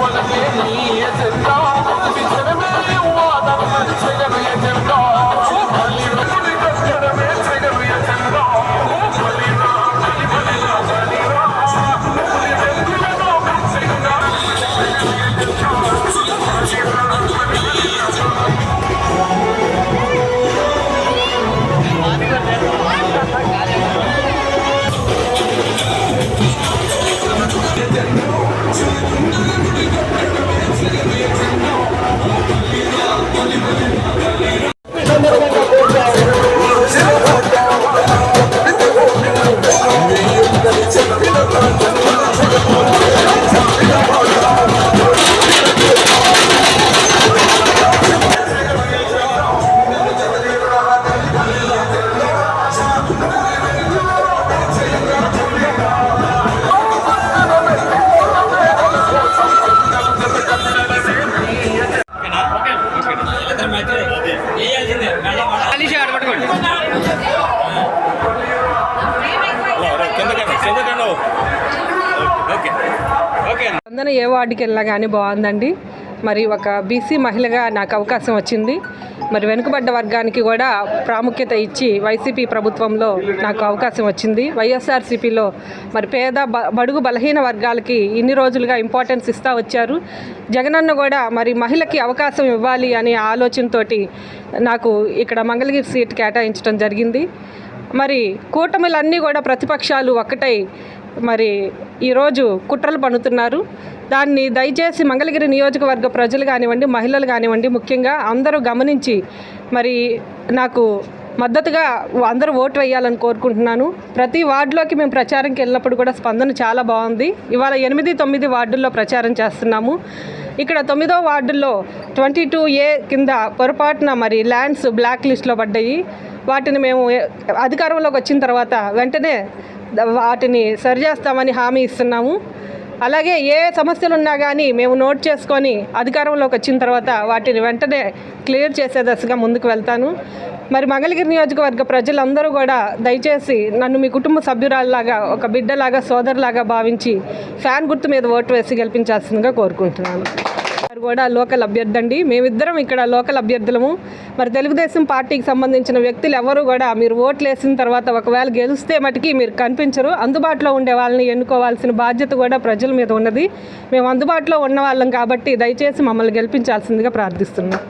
Olha, స్పందన ఏ వార్డుకి వెళ్ళినా కానీ బాగుందండి. మరి ఒక బీసీ మహిళగా నాకు అవకాశం వచ్చింది. మరి వెనుకబడ్డ వర్గానికి కూడా ప్రాముఖ్యత ఇచ్చి వైసీపీ ప్రభుత్వంలో నాకు అవకాశం వచ్చింది. వైఎస్ఆర్సీపీలో మరి పేద బ- బడుగు బలహీన వర్గాలకి ఇన్ని రోజులుగా ఇంపార్టెన్స్ ఇస్తూ వచ్చారు. జగనన్న కూడా మరి మహిళకి అవకాశం ఇవ్వాలి అనే ఆలోచనతోటి నాకు ఇక్కడ మంగళగిరి సీట్ కేటాయించడం జరిగింది. మరి కూటమిలన్నీ కూడా ప్రతిపక్షాలు ఒక్కటై మరి ఈరోజు కుట్రలు పన్నుతున్నారు. దాన్ని దయచేసి మంగళగిరి నియోజకవర్గ ప్రజలు కానివ్వండి మహిళలు కానివ్వండి ముఖ్యంగా అందరూ గమనించి మరి నాకు మద్దతుగా అందరూ ఓటు వేయాలని కోరుకుంటున్నాను. ప్రతి వార్డులోకి మేము ప్రచారంకి వెళ్ళినప్పుడు కూడా స్పందన చాలా బాగుంది. ఇవాళ ఎనిమిది తొమ్మిది వార్డుల్లో ప్రచారం చేస్తున్నాము. ఇక్కడ తొమ్మిదో వార్డుల్లో ట్వంటీ టూ ఏ కింద పొరపాటున మరి ల్యాండ్స్ బ్లాక్ లిస్ట్లో పడ్డాయి. వాటిని మేము అధికారంలోకి వచ్చిన తర్వాత వెంటనే వాటిని సరిచేస్తామని హామీ ఇస్తున్నాము. అలాగే ఏ సమస్యలు ఉన్నా కానీ మేము నోట్ చేసుకొని అధికారంలోకి వచ్చిన తర్వాత వాటిని వెంటనే క్లియర్ చేసే దశగా ముందుకు వెళ్తాను. మరి మంగళగిరి నియోజకవర్గ ప్రజలందరూ కూడా దయచేసి నన్ను మీ కుటుంబ సభ్యురాల్లాగా ఒక బిడ్డలాగా సోదరులాగా భావించి ఫ్యాన్ గుర్తు మీద ఓటు వేసి గెలిపించాల్సిందిగా కోరుకుంటున్నాను. కూడా లోకల్ అభ్యర్థి అండి మేమిద్దరం ఇక్కడ లోకల్ అభ్యర్థులము. మరి తెలుగుదేశం పార్టీకి సంబంధించిన వ్యక్తులు ఎవరు కూడా మీరు ఓట్లు వేసిన తర్వాత ఒకవేళ గెలిస్తే మటుకి మీరు కనిపించరు. అందుబాటులో ఉండే వాళ్ళని ఎన్నుకోవాల్సిన బాధ్యత కూడా ప్రజల మీద ఉన్నది. మేము అందుబాటులో ఉన్న వాళ్ళం కాబట్టి దయచేసి మమ్మల్ని గెలిపించాల్సిందిగా ప్రార్థిస్తున్నాం.